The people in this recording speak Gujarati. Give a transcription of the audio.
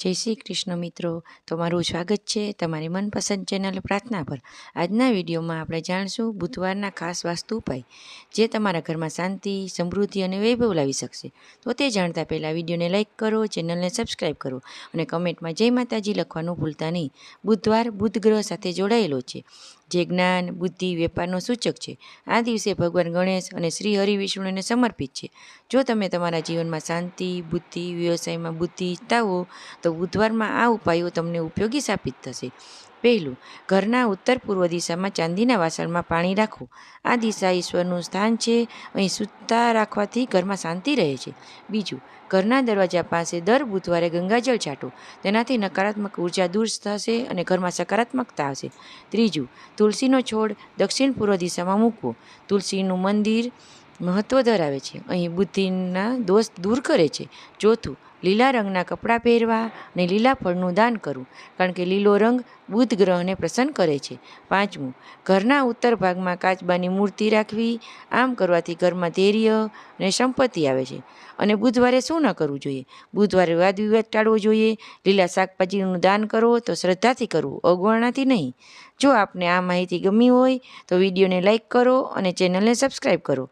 જય શ્રી કૃષ્ણ મિત્રો. તમારું સ્વાગત છે તમારી મનપસંદ ચેનલ પ્રાર્થના પર. આજના વિડીયોમાં આપણે જાણશું બુધવારના ખાસ વાસ્તુ ઉપાય, જે તમારા ઘરમાં શાંતિ, સમૃદ્ધિ અને વૈભવ લાવી શકશે. તો તે જાણતા પહેલાં વિડીયોને લાઇક કરો, ચેનલને સબસ્ક્રાઈબ કરો અને કમેન્ટમાં જય માતાજી લખવાનું ભૂલતા નહીં. બુધવાર બુધ ગ્રહ સાથે જોડાયેલો છે. જે જ્ઞાન, બુદ્ધિ, વેપારનો સૂચક છે. આ દિવસે ભગવાન ગણેશ અને શ્રી હરિ વિષ્ણુને સમર્પિત છે. જો તમે તમારા જીવનમાં શાંતિ, બુદ્ધિ, વ્યવસાયમાં બુદ્ધિ ઈચ્છતા હો, તો બુધવારમાં આ ઉપાયો તમને ઉપયોગી સાબિત થશે. પહેલું, ઘરના ઉત્તર પૂર્વ દિશામાં ચાંદીના વાસણમાં પાણી રાખવું. આ દિશા ઈશ્વરનું સ્થાન છે, અહીં શુદ્ધતા રાખવાથી ઘરમાં શાંતિ રહે છે. બીજું, ઘરના દરવાજા પાસે દર બુધવારે ગંગાજળ છાંટો. તેનાથી નકારાત્મક ઊર્જા દૂર થશે અને ઘરમાં સકારાત્મકતા આવશે. ત્રીજું, તુલસીનો છોડ દક્ષિણ પૂર્વ દિશામાં મૂકવો. તુલસીનું મંદિર મહત્ત્વ ધરાવે છે. અહીં બુદ્ધિના દોષ દૂર કરે છે. ચોથું, લીલા રંગના કપડાં પહેરવા અને લીલા ફળનું દાન કરવું, કારણ કે લીલો રંગ બુધ ગ્રહને પ્રસન્ન કરે છે. પાંચમું, ઘરના ઉત્તર ભાગમાં કાચબાની મૂર્તિ રાખવી, આમ કરવાથી ઘરમાં ધૈર્ય અને સંપત્તિ આવે છે. અને બુધવારે શું ન કરવું જોઈએ? બુધવારે વાદ વિવાદ ટાળવો જોઈએ. લીલા શાકભાજીનું દાન કરો તો શ્રદ્ધાથી કરવું અવગણનાથી નહીં. જો આપને આ માહિતી ગમી હોય તો વિડીયોને લાઇક કરો અને ચેનલને સબસ્ક્રાઈબ કરો.